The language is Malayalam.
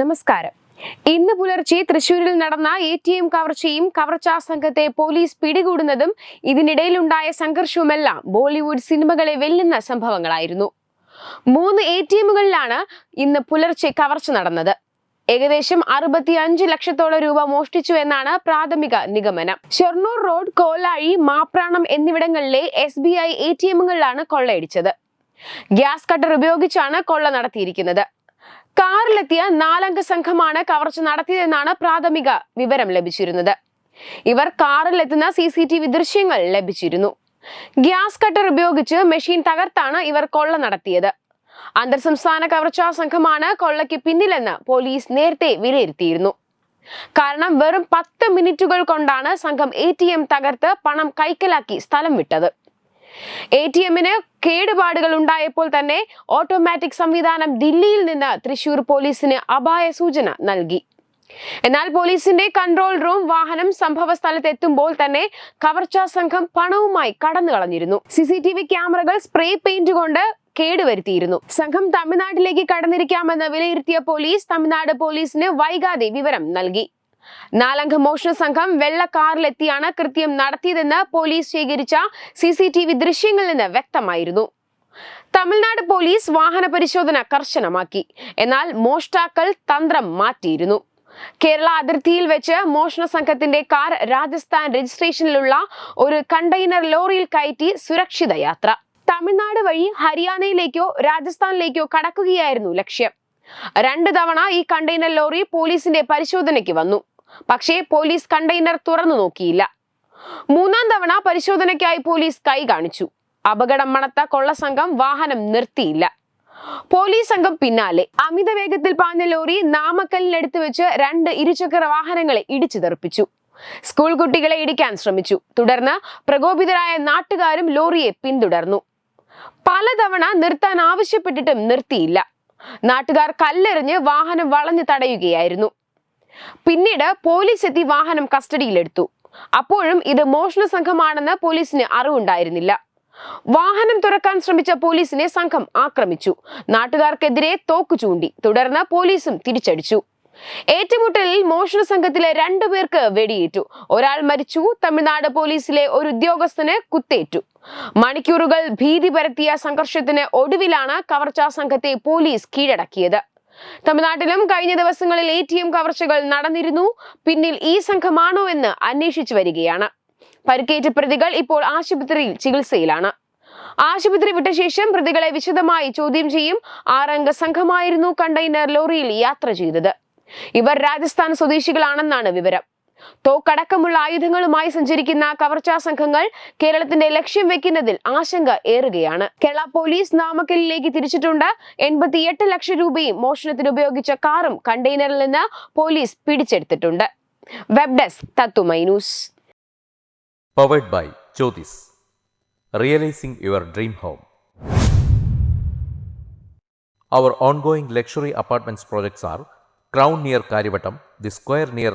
നമസ്കാരം ഇന്ന് പുലർച്ചെ തൃശൂരിൽ നടന്ന എ ടി എം കവർച്ചയും കവർച്ചാ സംഘത്തെ പോലീസ് പിടികൂടുന്നതും ഇതിനിടയിലുണ്ടായ സംഘർഷവുമെല്ലാം ബോളിവുഡ് സിനിമകളെ വെല്ലുന്ന സംഭവങ്ങളായിരുന്നു മൂന്ന് എ ടി എമ്മുകളിലാണ് ഇന്ന് പുലർച്ചെ കവർച്ച നടന്നത് ഏകദേശം അറുപത്തി അഞ്ച് ലക്ഷത്തോളം രൂപ മോഷ്ടിച്ചു എന്നാണ് പ്രാഥമിക നിഗമനം ഷൊർണൂർ റോഡ് കോലാഴി മാപ്രാണം എന്നിവിടങ്ങളിലെ S B I A T എമ്മുകളിലാണ് കൊള്ളയടിച്ചത് ഗ്യാസ് കട്ടർ ഉപയോഗിച്ചാണ് കൊള്ള നടത്തിയിരിക്കുന്നത് കാറിലെത്തിയ നാലംഗ സംഘമാണ് കവർച്ച നടത്തിയതെന്നാണ് പ്രാഥമിക വിവരം ലഭിച്ചിരുന്നത് ഇവർ കാറിലെത്തുന്ന സി സി ടി വി ദൃശ്യങ്ങൾ ലഭിച്ചിരുന്നു ഗ്യാസ് കട്ടർ ഉപയോഗിച്ച് മെഷീൻ തകർത്താണ് ഇവർ കൊള്ള നടത്തിയത് അന്തർ സംസ്ഥാന കവർച്ചാ സംഘമാണ് കൊള്ളയ്ക്ക് പിന്നിലെന്ന് പോലീസ് നേരത്തെ വിലയിരുത്തിയിരുന്നു കാരണം വെറും പത്ത് മിനിറ്റുകൾ കൊണ്ടാണ് സംഘം എ തകർത്ത് പണം കൈക്കലാക്കി സ്ഥലം വിട്ടത് എ ടി എമ്മിന് കേടുപാടുകൾ ഉണ്ടായപ്പോൾ തന്നെ ഓട്ടോമാറ്റിക് സംവിധാനം ദില്ലിയിൽ നിന്ന് തൃശൂർ പോലീസിന് അപായ സൂചന നൽകി എന്നാൽ പോലീസിന്റെ കൺട്രോൾ റൂം വാഹനം സംഭവ സ്ഥലത്ത് എത്തുമ്പോൾ തന്നെ കവർച്ചാ സംഘം പണവുമായി കടന്നു കളഞ്ഞിരുന്നു സി സി ടി വി ക്യാമറകൾ സ്പ്രേ പെയിന്റ് കൊണ്ട് കേടുവരുത്തിയിരുന്നു സംഘം തമിഴ്നാട്ടിലേക്ക് കടന്നിരിക്കാമെന്ന് വിലയിരുത്തിയ പോലീസ് തമിഴ്നാട് പോലീസിന് വൈകാതെ വിവരം നൽകി നാലംഗ മോഷണ സംഘം വെള്ള കാറിലെത്തിയാണ് കൃത്യം നടത്തിയതെന്ന് പോലീസ് ശേഖരിച്ച സി സി ടി വി ദൃശ്യങ്ങളിൽ നിന്ന് വ്യക്തമായിരുന്നു തമിഴ്നാട് പോലീസ് വാഹന പരിശോധന കർശനമാക്കി എന്നാൽ മോഷ്ടാക്കൾ തന്ത്രം മാറ്റിയിരുന്നു കേരള അതിർത്തിയിൽ വെച്ച് മോഷണ സംഘത്തിന്റെ കാർ രാജസ്ഥാൻ രജിസ്ട്രേഷനിലുള്ള ഒരു കണ്ടെയ്നർ ലോറിയിൽ കയറ്റി സുരക്ഷിത യാത്ര തമിഴ്നാട് വഴി ഹരിയാനയിലേക്കോ രാജസ്ഥാനിലേക്കോ കടക്കുകയായിരുന്നു ലക്ഷ്യം രണ്ട് തവണ ഈ കണ്ടെയ്നർ ലോറി പോലീസിന്റെ പരിശോധനയ്ക്ക് വന്നു പക്ഷേ പോലീസ് കണ്ടെയ്നർ തുറന്നു നോക്കിയില്ല മൂന്നാം തവണ പരിശോധനയ്ക്കായി പോലീസ് കൈ കാണിച്ചു അപകടം മണത്ത കൊള്ള സംഘം വാഹനം നിർത്തിയില്ല പോലീസ് സംഘം പിന്നാലെ അമിത വേഗത്തിൽ പാഞ്ഞ ലോറി നാമക്കല്ലിനടുത്ത് വെച്ച് രണ്ട് ഇരുചക്ര വാഹനങ്ങളെ ഇടിച്ചു തെറിപ്പിച്ചു സ്കൂൾ കുട്ടികളെ ഇടിക്കാൻ ശ്രമിച്ചു തുടർന്ന് പ്രകോപിതരായ നാട്ടുകാരും ലോറിയെ പിന്തുടർന്നു പലതവണ നിർത്താൻ ആവശ്യപ്പെട്ടിട്ടും നിർത്തിയില്ല നാട്ടുകാർ കല്ലെറിഞ്ഞ് വാഹനം വളഞ്ഞു തടയുകയായിരുന്നു പിന്നീട് പോലീസ് എത്തി വാഹനം കസ്റ്റഡിയിലെടുത്തു അപ്പോഴും ഇത് മോഷണ സംഘമാണെന്ന് പോലീസിന് അറിവുണ്ടായിരുന്നില്ല വാഹനം തുറക്കാൻ ശ്രമിച്ച പോലീസിനെ സംഘം ആക്രമിച്ചു നാട്ടുകാർക്കെതിരെ തോക്ക് ചൂണ്ടി തുടർന്ന് പോലീസും തിരിച്ചടിച്ചു ഏറ്റുമുട്ടലിൽ മോഷണ സംഘത്തിലെ രണ്ടു പേർക്ക് വെടിയേറ്റു ഒരാൾ മരിച്ചു തമിഴ്നാട് പോലീസിലെ ഒരു ഉദ്യോഗസ്ഥന് കുത്തേറ്റു മണിക്കൂറുകൾ ഭീതി പരത്തിയ സംഘർഷത്തിന് ഒടുവിലാണ് കവർച്ചാ സംഘത്തെ പോലീസ് കീഴടക്കിയത് തമിഴ്നാട്ടിലും കഴിഞ്ഞ ദിവസങ്ങളിൽ എ ടി എം കവർച്ചകൾ നടന്നിരുന്നു പിന്നിൽ ഈ സംഘമാണോ എന്ന് അന്വേഷിച്ചു വരികയാണ് പരിക്കേറ്റ പ്രതികൾ ഇപ്പോൾ ആശുപത്രിയിൽ ചികിത്സയിലാണ് ആശുപത്രി വിട്ട ശേഷം പ്രതികളെ വിശദമായി ചോദ്യം ചെയ്യും ആറംഗ സംഘമായിരുന്നു കണ്ടെയ്നർ ലോറിയിൽ യാത്ര ചെയ്തത് ഇവർ രാജസ്ഥാൻ സ്വദേശികളാണെന്നാണ് വിവരം തോക്കടക്കമുള്ള ആയുധങ്ങളുമായി സഞ്ചരിക്കുന്ന കവർച്ചാ സംഘങ്ങൾ കേരളത്തിന്റെ ലക്ഷ്യം വെക്കുന്നതിൽ ആശങ്ക ഏറുകയാണ് കേരള പോലീസ് നാമക്കലിലേക്ക് തിരിച്ചിട്ടുണ്ട് എൺപത്തിയെട്ട് ലക്ഷം രൂപയും മോഷണത്തിന് ഉപയോഗിച്ച കാറും കണ്ടെയ്നറിൽ നിന്ന് പോലീസ് പിടിച്ചെടുത്തിട്ടുണ്ട് web desk തത്തു news powered by Jyothis realising your dream home our ongoing luxury apartments projects are crown near Kariavattom the square near